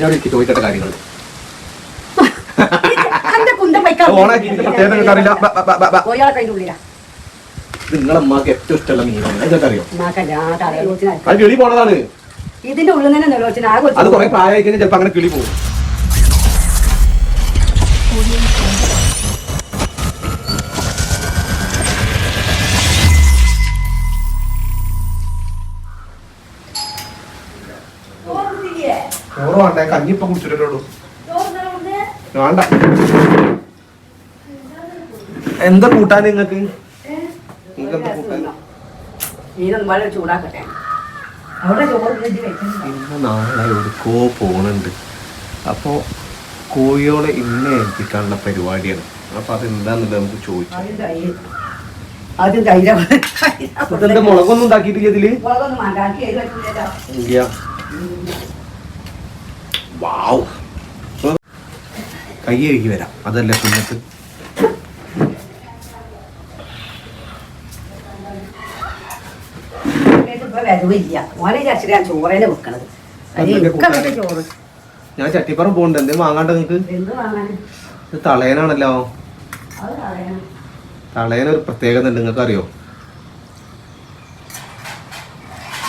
ഞാൻ എനിക്ക് ചോദിക്കട്ടെ കാര്യങ്ങൾ നിങ്ങളെ അമ്മയ്ക്ക് ഏറ്റവും ഇഷ്ടമുള്ള മീനാണ്. ഇതൊക്കെ അറിയോ അത് കിളി പോണതാണ്. ഇതിന്റെ ഉള്ളിൽ തന്നെ നിലവിളിച്ചാൽ അത് കുറെ പ്രായം കഴിഞ്ഞാൽ ചിലപ്പോ അങ്ങനെ കിളി പോകും. വേണ്ട കഞ്ഞിപ്പം കുടിച്ചിട്ടുള്ളൂ വേണ്ട. എന്താ കൂട്ടാൻ നിങ്ങക്ക് കൂട്ടാൻ. ഇന്ന് നാളെ എവിടേക്കോ പോണുണ്ട്. അപ്പോൾ കോഴിയോടെ ഇന്ന് ഏൽപ്പിക്കാനുള്ള പരിപാടിയാണ്. അപ്പൊ അതെന്താന്നുള്ളത് നമുക്ക് ചോദിച്ചു ഇതെന്താ മുളകൊന്നും ഉണ്ടാക്കിയിട്ടില്ല ഇതിൽ? ഇല്ല. വാവ് കൈ കഴുകി വരാം. അതല്ല സുന്നത്ത്? ഞാൻ ചട്ടിപ്പറം പോകണ്ട? എന്ത് വാങ്ങാണ്ട നിങ്ങക്ക്? എന്ത് വാങ്ങാൻ ഇത് തളയനാണല്ലോ. കളയണം തളയനൊരു പ്രത്യേകത ഉണ്ട് നിങ്ങൾക്ക് അറിയോ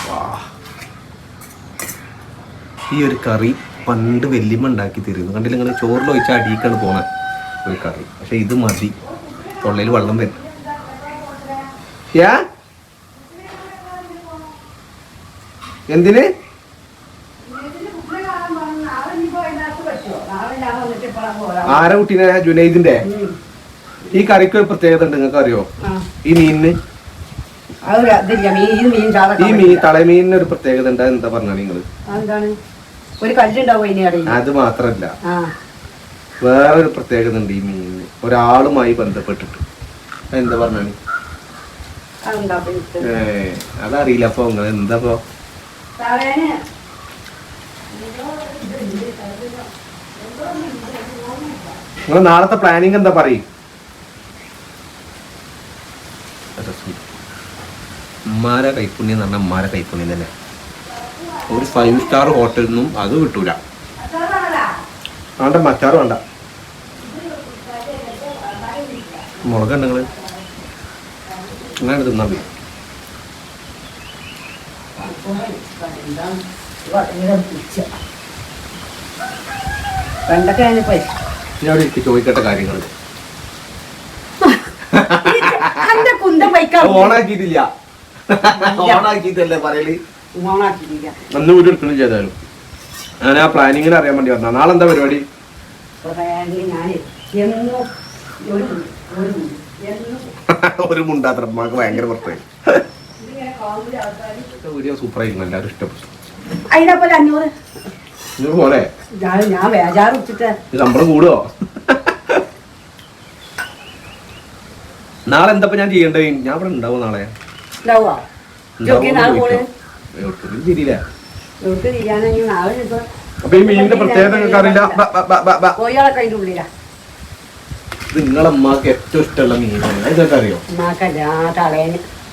വാ. ഈ ഒരു കറി പണ്ട് വെല്ലിമ ഉണ്ടാക്കി തരുന്നു. കണ്ടില്ല നിങ്ങൾ ചോറിൽ ഒഴിച്ച അടിയിക്കാണ് പോണ ഒരു കറി. പക്ഷെ ഇത് മതി. തൊള്ളയിൽ വെള്ളം വരും. യാ? എന്തിന്? ആരെ കുട്ടീനെ? ജുനൈദിന്റെ? ഈ കറിക്ക് ഒരു പ്രത്യേകത ഉണ്ട്. നിങ്ങൾക്ക് അറിയോ? ഈ മീനിന്. ഈ മീൻ തളമീനിന് ഒരു പ്രത്യേകത ഉണ്ട്. എന്താ പറഞ്ഞാൽ നിങ്ങൾ? എന്താണ് ഒരു കല്ലുണ്ടാവും അതിന് ഇടയിൽ അത് മാത്രല്ല. ആ. വേറൊരു പ്രത്യേകത ഉണ്ട് ഈ മീനിന്. ഒരാളുമായി ബന്ധപ്പെട്ടിട്ട്. എന്താ പറഞ്ഞാണ് ഏ അതറിയില്ല. അപ്പൊ നിങ്ങൾ എന്താ ഇപ്പൊ? നിങ്ങൾ നാളത്തെ പ്ലാനിങ് എന്താ പറയും? ഉമ്മാരെ കൈപ്പുണ്യം എന്ന് പറഞ്ഞാൽ ഉമ്മാരെ കൈപ്പുണ്യം തന്നെ. ഒരു ഫൈവ് സ്റ്റാർ ഹോട്ടലിൽ നിന്നും അത് കിട്ടൂല. വേണ്ട മച്ചാറ് വേണ്ട. മുളകുണ്ട് നിങ്ങൾ. അങ്ങനെ തിന്നാ മതി. എനിക്ക് ചോദിക്കട്ടെ കാര്യങ്ങൾ ഓണാക്കിയിട്ടില്ല. ഓണാക്കിയിട്ടല്ലേ പറയൽ? ഓണാക്കിയില്ല അന്ന് വീട് എടുക്കണം ചെയ്താലും. ഞാൻ ആ പ്ലാനിങ്ങിന് അറിയാൻ വേണ്ടി വന്ന നാളെ എന്താ പരിപാടി? ഞാൻ എന്നും ഒരു ഒരു ഒരു മുണ്ടാത്ര അമ്മയ്ക്ക് ഭയങ്കര പുറത്തായി. സൂപ്പർ ആയിരുന്നു എല്ലാവരും ഇഷ്ടപ്പെട്ടു. അതിനെ പോലെ അഞ്ഞൂറ്. പോലെ? ഞാൻ വെച്ചിട്ട് കൂടുവോ നാളെ എന്താ ഞാൻ ചെയ്യണ്ടേ ഞാൻ ഇവിടെ ഉണ്ടാവും നാളെ? ഉണ്ടാവുക അപ്പൊ ഈ മീനിന്റെ പ്രത്യേകത നിങ്ങൾക്ക് അറിയില്ല. ഇത് നിങ്ങളെ അമ്മയ്ക്ക് ഏറ്റവും ഇഷ്ടമുള്ള മീനാണ്. ഇതൊക്കെ അറിയോ?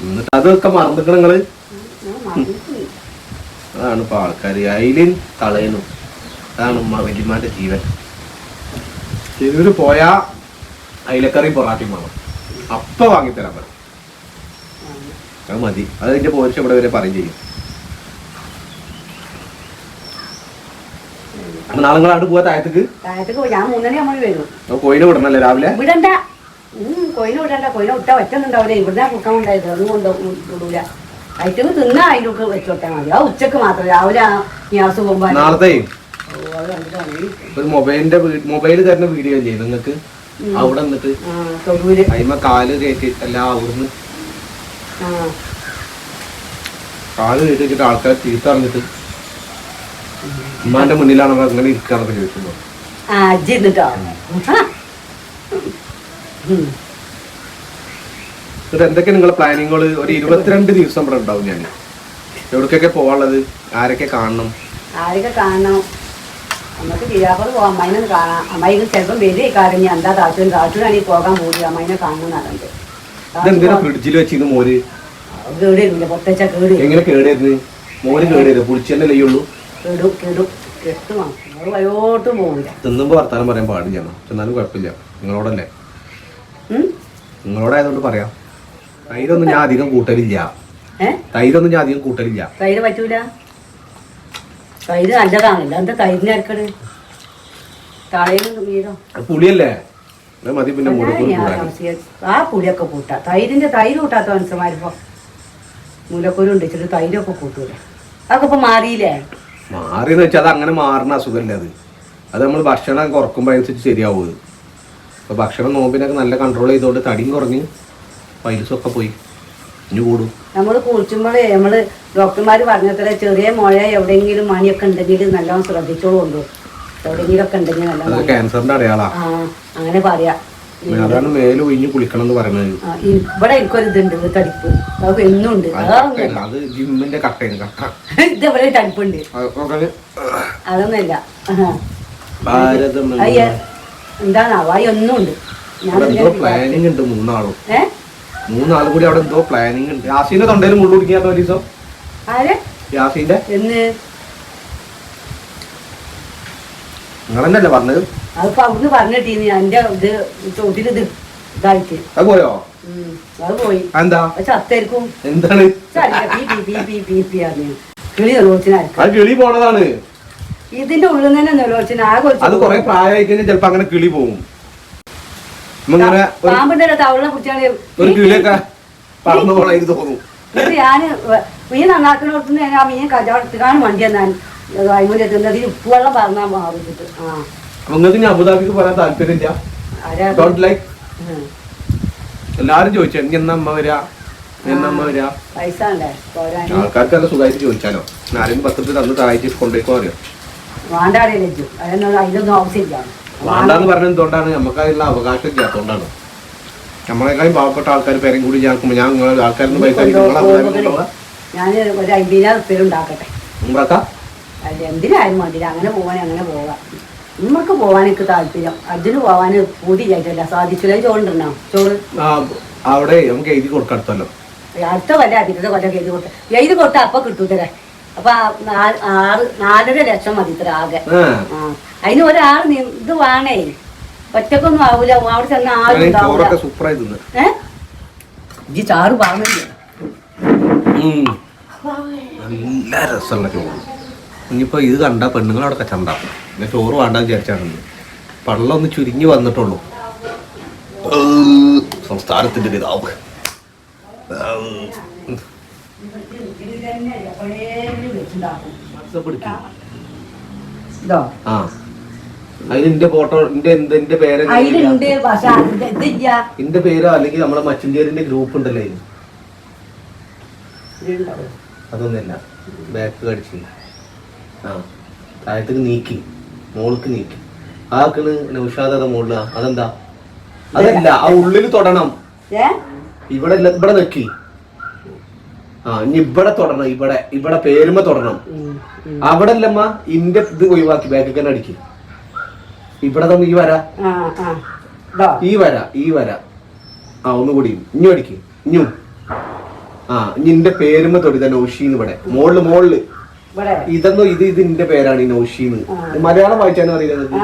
എന്നിട്ട് അതൊക്കെ മറന്നിട്ട് നിങ്ങൾ. അതാണ് ഇപ്പൊ ആൾക്കാർ അയിലും തളയനും അതാണ് ഉമ്മ വല്യമാന്റെ ജീവൻ. ചെരൂര് പോയാ അയിലക്കറി പൊറാട്ടയും വേണം. അപ്പ വാങ്ങിത്തരാൻ പറയും. അത് മതി. അത് അതിന്റെ പോരിച്ച് ഇവിടെ വരെ പറയും ചെയ്യും. അപ്പൊ നാളെ നിങ്ങൾ അവിടെ പോവാ താഴത്തേക്ക്? താഴത്തേക്ക് ഞാൻ മൂന്നണി നമ്മൾ വരും. കോയിനെ വിടണല്ലേ രാവിലെ? വിടണ്ട. കോയിനെ വിടണ്ട. കോയിനെ വിട്ടാ പറ്റുന്നുണ്ടാവില്ല. ഇവിടുന്ന് കുക്കാൻ ഉണ്ടായത് അതുകൊണ്ട് വിടൂല. ഐറ്റങ്ങൾ തിന്നാ അതിലൊക്കെ വെച്ചോട്ടാ മതി. ആ ഉച്ചയ്ക്ക് മാത്രം. രാവിലെ ഗ്യാസ് പോകുമ്പോ നാളത്തെ? ഒരു മൊബൈലിന്റെ മൊബൈൽ തരുന്ന വീഡിയോ അല്ലേ നിങ്ങക്ക് അവിടെ നിന്നിട്ട് അയിമ കാൽ കയറ്റി അല്ല അവിടുന്ന് കാൽ കയറ്റി വെച്ചിട്ട് ആൾക്കാർ തിരിച്ചറിഞ്ഞിട്ട് ഉമ്മാന്റെ മുന്നിലാണ് അവർ അങ്ങനെ ഇരിക്കാന്നൊക്കെ ചോദിക്കുന്നത് എന്തൊക്കെയാണ് എന്നിട്ടോ എന്തൊക്കെ നിങ്ങളെ പ്ലാനിങ്ങുകൾ ഒരു ഇരുപത്തിരണ്ട് ദിവസം ഇവിടെ ഉണ്ടാവും ഞാൻ എവിടേക്കൊക്കെ പോവാനുള്ളത്? ആരൊക്കെ കാണണം? ആരൊക്കെ കാണണം? നമുക്ക് തിരാപ്പുറത്ത് പോകാം അമ്മേനെ കാണാം. അമ്മയ്ക്ക് ചിലപ്പം വലിയ കാര്യം ഞാൻ എന്താ താല്പര്യം താല്പര്യമാണെങ്കിൽ പോകാൻ പോയി അമ്മേനെ കാണണം എന്നുണ്ട് ഫ്രിഡ്ജിൽ വെച്ചിരുന്നു മോര്? കേടില്ല പൊട്ടച്ച കേട് എങ്ങനെ കേടായിരുന്നു മോര് കേടായിരുന്നു പുളിച്ചെന്നല്ലേ ഉള്ളൂ? കേടും കേടും മാസം അത് വയോട്ടും പോകില്ല തിന്നുമ്പോ വർത്താനം പറയാൻ പാടില്ല എന്നാലും കുഴപ്പമില്ല. നിങ്ങളോടല്ലേ? നിങ്ങളോടായതുകൊണ്ട് പറയാം. തൈരൊന്നും ഞാൻ അധികം കൂട്ടലില്ല. തൈരൊന്നും ഞാൻ അധികം കൂട്ടലില്ല. തൈര് പറ്റൂല? തൈര് നല്ലതാണല്ലോ എന്താ തൈരിന് തളയിൽ വീതം. അത് പുളിയല്ലേ? മതി പിന്നെ ആ പുളിയൊക്കെ കൂട്ടാ. തൈരിന്റെ തൈര് കൂട്ടാത്ത മനുഷ്യന്മാരിപ്പോ മൂലക്കൊരു ഉണ്ടിച്ചിട്ട് തൈരൊക്കെ കൂട്ടൂല. അതൊക്കെ ഇപ്പൊ മാറിയില്ലേ? മാറിയെന്ന് വെച്ചാൽ അത് അങ്ങനെ മാറുന്ന അസുഖമല്ലേ അത്. അത് നമ്മൾ ഭക്ഷണം കുറക്കുമ്പോൾ അനുസരിച്ച് ശരിയാവുന്നത് അപ്പോൾ ഭക്ഷണം നോമ്പിനൊക്കെ നല്ല കൺട്രോൾ ചെയ്തുകൊണ്ട് തടിയും കുറഞ്ഞ് പൈലസൊക്കെ പോയി. ഇനി കൂടും. നമ്മൾ കുളിച്ചുമ്പോഴേ നമ്മൾ ഡോക്ടർമാർ പറഞ്ഞത്ര ചെറിയ മുഴ എവിടെയെങ്കിലും മണിയൊക്കെ ഉണ്ടെങ്കിൽ നല്ലോണം ശ്രദ്ധിച്ചോളൂ എവിടെയെങ്കിലും ഒക്കെ ഉണ്ടെങ്കിൽ നല്ല ക്യാൻസറിന്റെ അടയാളാ. അങ്ങനെ പറയാ. അതാണ് മേലെ ഒഴിഞ്ഞ് കുളിക്കണം എന്ന് പറയുന്നത് ഇവിടെ എനിക്കൊരു ഇതുണ്ട് തടിപ്പ്. അത് എന്നും ഉണ്ട് അത്. ജിമ്മിന്റെ കട്ടയാണ് കട്ട ഇതെവിടെ തടിപ്പുണ്ട്. അതൊന്നുമില്ല. ഭാരതം അയ്യ എന്താണാവോ അയ്യ ഒന്നും ഉണ്ട് ഞാൻ അവിടെ പ്ലാനിങ് ഉണ്ട് മൂന്നാളും. മൂന്നാളും കൂടി അവിടെ എന്തോ പ്ലാനിങ് ഉണ്ട്. യാസീന്റെ തൊണ്ടയിൽ മുള്ളു കുടിക്കാൻ ഒരു ദിവസം. യാസീന്റെ? എന്ന്? നിങ്ങളെന്നല്ലേ പറഞ്ഞത്? അതിപ്പോ അവർക്ക് പറഞ്ഞിട്ടീന്ന് എന്റെ ഇത് ചോദ്യം ഇത് ഇതായിട്ട്. അത് പോയോ. അത് പോയി. എന്താ ചത്തായിരിക്കും എന്താണ്. കിളി നിലോച്ചനായിരിക്കും അത് കിളി പോണതാണ്. ഇതിന്റെ ഉള്ളിൽ തന്നെ നിലോച്ചന ആകെ അത് കൊറേ പ്രായമായി കഴിഞ്ഞാൽ ചിലപ്പോ അങ്ങനെ കിളി പോവും. ഇങ്ങനെ ഒരു പാമ്പിന്റെ തവളെ കുറിച്ചാണ് ഒരു കിളിയൊക്കെ പറന്നു പോണ എനിക്ക് തോന്നും. ഇത് ഞാൻ വ- മീൻ നന്നാക്കുന്നിടത്തുനിന്ന് ഞാൻ ആ മീൻ കച്ചവടത്തിനാണ് വണ്ടി എന്നാൻ അയിമൂല തിന്നത് ഉപ്പുവെള്ളം പറഞ്ഞാൽ മാറിച്ചിട്ട് ആ. നിങ്ങൾക്ക് ഞാൻ അബുദാബിക്ക് പറയാൻ താല്പര്യമില്ല? Don't like. എല്ലാരും ചോദിച്ചു എനിക്ക് എന്നാ അമ്മ വരാ? എന്നാ അമ്മ വരാ? ആൾക്കാർക്ക് നല്ല സുഖമായിട്ട് ചോദിച്ചാലോ? ആരെങ്കിലും പത്രത്തിൽ തന്ന് താഴ്ച കൊണ്ടേക്കോ അറിയാം? വേണ്ടാന്ന് എന്തുകൊണ്ടാണ്? നമുക്ക് അതിനുള്ള അവകാശം ഇല്ലാത്തതുകൊണ്ടാണ്. നമ്മളെക്കാളും പാവപ്പെട്ട ആൾക്കാർ പേരും കൂടി ഞാൻ ഞാൻ നിങ്ങൾ ആൾക്കാരൊന്നും പൈസ നിങ്ങളെ ഞാൻ ഒരു അമ്പതിനായിരം ഉണ്ടാക്കട്ടെ. എന്തിനായാലും അങ്ങനെ പോവാൻ അങ്ങനെ പോവാം. നമ്മൾക്ക് പോവാനൊക്കെ താല്പര്യം. അതിന് പോവാൻ പൂതിയായിട്ടല്ല സാധിച്ചില്ല ചോറുണ്ടോ ചോറ്? അവിടെ നമുക്ക് എഴുതി കൊടുക്കടുത്തല്ലോ അടുത്ത കൊല്ല അതിന്റെ കൊല്ലം എഴുതി കൊടുത്ത. എഴുതി കൊടുത്ത അപ്പൊ കിട്ടൂത്തരേ അപ്പൊ ആറ് നാലര ലക്ഷം മതി ഇത്ര ആകെ. അതിന് ഒരാൾ ഇത് വേണേ. ഒറ്റക്കൊന്നും ആവൂല. അവിടെ ചെന്ന ആരും ഇജ്ജ് ചാറ് പറഞ്ഞില്ലേ നല്ല രസമുള്ള ചോറ്. ഇനിയിപ്പോ ഇത് കണ്ട പെണ്ണുങ്ങളവിടെ കച്ചണ്ട പിന്നെ ചോറ് വേണ്ട വിചാരിച്ചാണെന്ന് പള്ളം ഒന്ന് ചുരുങ്ങി വന്നിട്ടുള്ളൂ. സംസ്ഥാനത്തിന്റെ പിതാവ്. ആ. അതിന് എന്റെ ഫോട്ടോ എന്റെ പേര് എന്റെ പേരോ അല്ലെങ്കിൽ നമ്മളെ മച്ചിഞ്ചേരിന്റെ ഗ്രൂപ്പ് ഉണ്ടല്ലോ അതൊന്നല്ല ബാക്ക് കടിച്ചില്ല. ആ. താഴത്തേക്ക് നീക്കി. മോൾക്ക് നീക്കി ആക്കണ് ഉഷാദത മോളില? അതെന്താ? അതല്ല ആ ഉള്ളിൽ തൊടണം. ഇവിടെ ഇവിടെ നിക്കി. ആ ഇനി ഇവിടെ തൊടണം ഇവിടെ. ഇവിടെ പേരുമ്പോ തൊടണം. അവിടെ അല്ലമ്മ ഇന്റെ ഇത് ഒഴിവാക്കി ബാക്കിൽ തന്നെ അടിക്ക്. ഇവിടെ തന്നെ ഈ വര. ഈ വര ഈ വര. ആ ഒന്നുകൂടി ഇഞ്ഞു അടിക്കും. ഇഞ്ഞു. ആ ഇനി ഇന്റെ പേരുമ്പോ തൊടി തന്നെ ഉഷീന്ന് ഇവിടെ. മോളിൽ മോളിൽ. ഇതെന്നോ ഇത് ഇത് ഇന്റെ പേരാണ് ഈ നൗഷീന്ന്. മലയാളം വായിച്ചാണ് അറിയുന്നത്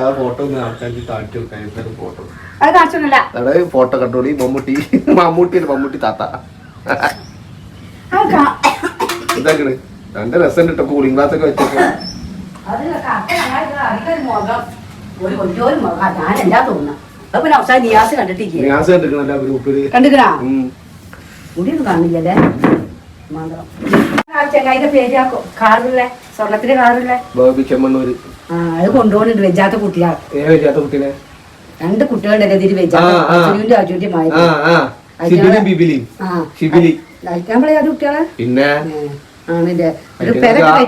ആ ഫോട്ടോ ഒന്ന് ആൾക്കാർക്ക് കാണിച്ചു കൊടുക്കാൻ ഫോട്ടോ അതായത് ഫോട്ടോ കണ്ടോളി മമ്മൂട്ടി മമ്മൂട്ടി. അല്ല മമ്മൂട്ടി താത്ത. ഇതാക്കണ്. രണ്ട് രസം കിട്ടും കൂളിംഗ് ഗ്ലാസ് ഒക്കെ വെച്ചു നിയാസ് കണ്ടിട്ടില്ല? ഗ്ലാസ് കണ്ടിട്ടില്ല ഗ്രൂപ്പിൽ. കണ്ടിക്കണാ. മുടിയൊന്നും കാണില്ലല്ലേ? മാത്രം ആ ചെങ്ങായിന്റെ പേര് ആ കൊ- കാറില്ലേ സ്വർണത്തിന്റെ കാറില്ലേ ബോബി ചെമ്മണ്ണൂര്. ആ അത് കൊണ്ടുപോകുന്നുണ്ട് വെജാത്ത കുട്ടിയാ. കുട്ടീനെ? രണ്ട് കുട്ടികളുണ്ടല്ലേ ഇതിൽ അജുവിന്റെ മായ പിന്നെ? ഒരു പെരൊക്കെ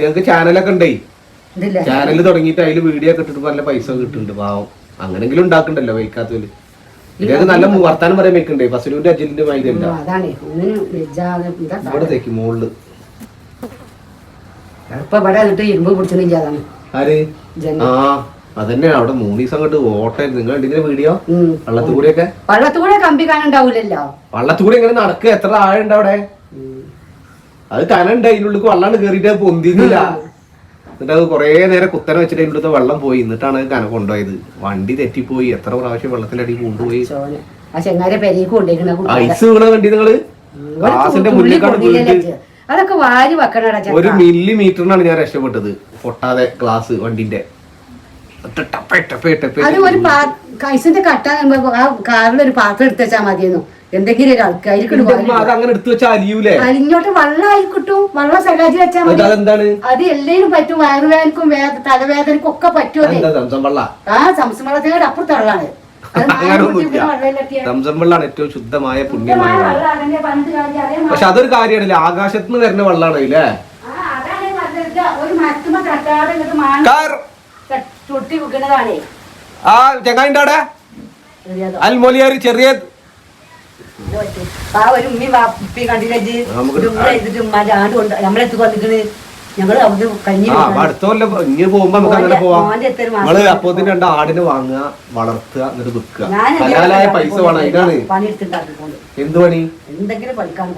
ഞങ്ങൾക്ക് ചാനലൊക്കെ ഉണ്ടേ. ഇതില്ലേ ചാനൽ തുടങ്ങിയിട്ട് അതിൽ വീഡിയോ ഒക്കെ ഇട്ടിട്ട് നല്ല പൈസ കിട്ടുന്നുണ്ട് പാവം. അങ്ങനെങ്കിലും ഉണ്ടാക്കണ്ടല്ലോ വൈക്കാത്തതിൽ ഇതൊക്കെ നല്ല വർത്താനം പറയാൻ വെക്കണ്ടേ ഫസലൂന്റെ അജിലിന്റെ അല്ല അതാണ്. ഒന്നിനും വെജാതെ എന്താ ഇവിടെ തേക്ക് മുകളിൽ ഇപ്പൊ ഇവിടെ എന്നിട്ട് ഇരുമ്പ് പിടിച്ചിട്ടില്ല അതാണ്. ആര്? ജന ആ അതന്നെയാണ് അവിടെ മൂന്ന് ദിവസം അങ്ങോട്ട് ഓട്ടായിരുന്നു നിങ്ങൾ കണ്ടിങ്ങനെ വീഡിയോ? ഉം. വള്ളത്തിൽ കൂടിയൊക്കെ കമ്പി കാണുണ്ടാവൂലല്ലോ വള്ളത്തിൽ കൂടി എങ്ങനെ നടക്കുക എത്ര ആഴുണ്ട് അവിടെ? അത് കനുണ്ട്. അതിനുള്ളിൽ വള്ളാണ്ട് കേറിയിട്ട് പൊന്തിന്നില്ല. എന്നിട്ട് അത് കുറേ നേരം കുത്തനെ വെച്ചിട്ട് അതിന്റെ അടുത്ത് വെള്ളം പോയി. എന്നിട്ടാണ് കന കൊണ്ടുപോയത്. വണ്ടി തെറ്റിപ്പോയി. എത്ര പ്രാവശ്യം വെള്ളത്തിന്റെ അടി കൊണ്ടുപോയി. ആ ചെങ്ങാരെ പെരേക്ക് കൊണ്ടേക്കണ ഐസ് വീണ വണ്ടി നിങ്ങൾ? ഗ്ലാസിന്റെ മുന്നിൽ അതൊക്കെ വാരി വെക്കണടാ ഒരു മില്ലി മീറ്ററിനാണ് ഞാൻ രക്ഷപ്പെട്ടത്. പൊട്ടാതെ ഗ്ലാസ് വണ്ടിന്റെ അത് ഒരു കട്ട ഒരു പാത്രം എടുത്തു വെച്ചാൽ മതിയെന്നു. എന്തെങ്കിലും ഒരു അങ്ങനെ എടുത്തു വെച്ചാൽ അലിയൂലേ? ആയിക്കിട്ടും വെള്ളം സലാജി വെച്ചാൽ മതി. അത് എല്ലാരും പറ്റും വയറുവേദനക്കും വേദ തലവേദനക്കും ഒക്കെ പറ്റും എന്താ സംസം വെള്ളത്തിനോട് ആ അപ്പുറത്ത് വെള്ളമാണ് സംസം ഏറ്റവും ശുദ്ധമായ പുണ്യമായ പക്ഷെ അതൊരു കാര്യമാണല്ലേ ആകാശത്ത് നിന്ന് വരുന്ന വെള്ളമാണ് ആ, ആ ചെങ്ങായിന്റെ അവിടെ ചെറിയ. ആ ഒരു ചെയ്തിട്ട് ഉമ്മാന്റെ ആണ്ട് കൊണ്ട് ഞങ്ങൾ അവിടുന്ന് കഞ്ഞി ആ അപ്പൊ അടുത്ത കൊല്ലം ഇനി പോകുമ്പോ നമുക്ക് അങ്ങനെ മോന്റെ- പോവാം. മോന്റെ നമ്മൾ അപ്പോത്തിന് രണ്ട് ആടിനെ വാങ്ങുക വളർത്തുക എന്നിട്ട് വിൽക്കുക. ഞാൻ ഹലാലായ പൈസ വേണം അതിനാണ്. എന്ത് പണി? എന്തെങ്കിലും പഠിക്കാൻ.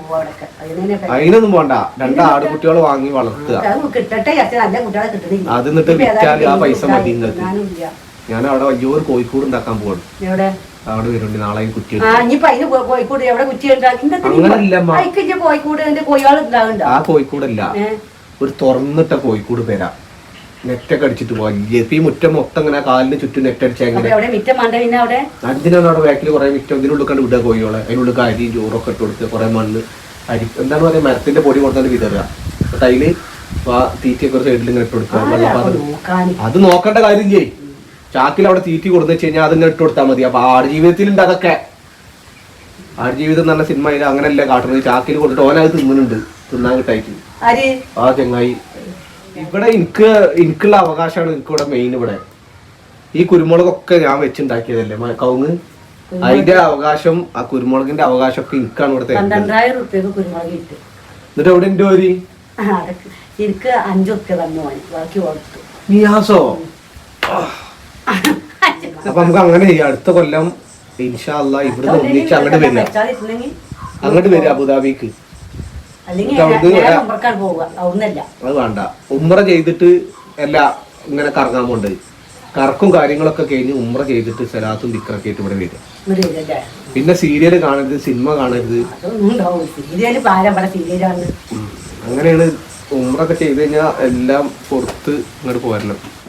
അതിനൊന്നും പോണ്ട. രണ്ട് ആടുകുട്ടികൾ വാങ്ങി വളർത്തുക. കിട്ടട്ടെ നല്ല കുട്ടികളെ അത് എന്നിട്ട് വിറ്റാൽ ആ പൈസ മതി നിങ്ങൾക്ക്. ഞാൻ അവിടെ വലിയൊരു കോഴിക്കോട് ഉണ്ടാക്കാൻ പോകണം അവിടെ വരുന്നുണ്ട്. നാളെ കുറ്റി ആ അങ്ങനല്ല, കോഴിക്കോടല്ല? ഒരു തുറന്നിട്ട കോഴിക്കൂട് പേരാ. നെറ്റൊക്കെ അടിച്ചിട്ട് വലിയ ഈ മുറ്റം മൊത്തം ഇങ്ങനെ കാലിന് ചുറ്റും നെറ്റ് അടിച്ചാൽ അപ്പൊ അതിനാണ് അവിടെ? ബാക്കിൽ കുറെ മുറ്റം. ഇതിനുള്ളിൽ കണ്ട് വിടുക കോഴികളെ. അതിനുള്ളിൽ അരിയും ചോറൊക്കെ ഇട്ട് കൊടുത്ത് കുറെ മണ്ണ് അരി. എന്താണ് പറയുക? മരത്തിന്റെ പൊടി കൊടുത്താൽ വിതറുക. എന്നിട്ട് അതിൽ തീറ്റയൊക്കെ സൈഡിൽ ഇങ്ങനെ ഇട്ട് കൊടുക്കുക. അപ്പൊ അത് നോക്കേണ്ട കാര്യം ചെയ്യ് ചാക്കിൽ അവിടെ തീറ്റി കൊടുത്തു വെച്ച് കഴിഞ്ഞാൽ അതിങ്ങനെ ഇട്ട് കൊടുത്താൽ മതി. അപ്പൊ ആടുജീവിതത്തിൽ ഉണ്ട് അതൊക്കെ. ആടുജീവിതം എന്ന് പറഞ്ഞ സിനിമ ഇത് അങ്ങനെയല്ല കാട്ടുന്നത്. ചാക്കിൽ കൊടുത്തിട്ട് ഓനത് തിന്നുന്നുണ്ട്. തിന്നാൻ കിട്ടായിട്ട്. ആ ചെങ്ങായി. ഇവിടെ എനിക്ക് എനിക്കുള്ള അവകാശമാണ് എനിക്ക് ഇവിടെ മെയിൻ ഇവിടെ. ഈ കുരുമുളകൊക്കെ ഞാൻ വെച്ചുണ്ടാക്കിയതല്ലേ? കവുങ്ങ് അതിന്റെ അവകാശം ആ കുരുമുളകിന്റെ അവകാശം ഒക്കെ എനിക്കാണ് ഇവിടെ തരുന്നത് പന്ത്രണ്ടായിരം റുപ്യക്ക് കുരുമുളക് കിട്ടും. എന്നിട്ട് എവിടെ എന്റെ ഒരു എനിക്ക് അഞ്ചൊക്കെ തന്നു ബാക്കി കൊടുത്തു നിയാസോ? അപ്പൊ നമുക്ക് അങ്ങനെ ചെയ്യാം. അടുത്ത കൊല്ലം ഇൻഷാല്ല ഇവിടുന്ന് ഒന്നിച്ച് അങ്ങോട്ട് വരിക. അങ്ങോട്ട് വരിക അബുദാബിക്ക്. അത് വേണ്ട. ഉമ്ര ചെയ്തിട്ട് അല്ല ഇങ്ങനെ കറങ്ങാൻ പോണ്ട്. കറക്കും കാര്യങ്ങളൊക്കെ കഴിഞ്ഞ് ഉമ്ര ചെയ്തിട്ട് സലാത്തും ദിക്കറൊക്കെ ആയിട്ട് ഇവിടെ വരിക. പിന്നെ സീരിയൽ കാണരുത് സിനിമ കാണരുത്. അങ്ങനെയാണ് ഉമ്രൊക്കെ ചെയ്ത് കഴിഞ്ഞാൽ എല്ലാം പുറത്ത് ഇങ്ങോട്ട് പോരണം